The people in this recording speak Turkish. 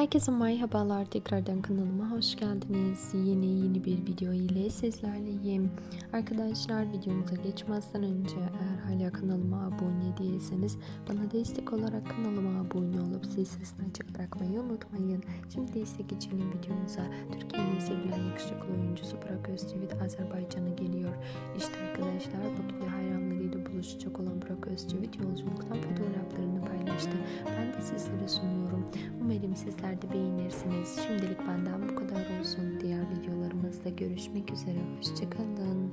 Herkese merhabalar tekrardan kanalıma hoş geldiniz. Yeni yeni bir video ile sizlerleyim. Arkadaşlar videomuza geçmezden önce eğer hala kanalıma abone değilseniz bana destek olarak kanalıma abone olup zil sesini açık bırakmayı unutmayın. Şimdi ise geçelim videomuza. Türkiye'nin sevilen yakışıklı oyuncusu Burak Özçivit Azerbaycan'a geliyor. İşte arkadaşlar bugün de hayranlarıyla buluşacak olan Burak Özçivit yolculuktan fotoğraflarını beğenirsiniz. Şimdilik benden bu kadar olsun. Diğer videolarımızda görüşmek üzere. Hoşçakalın.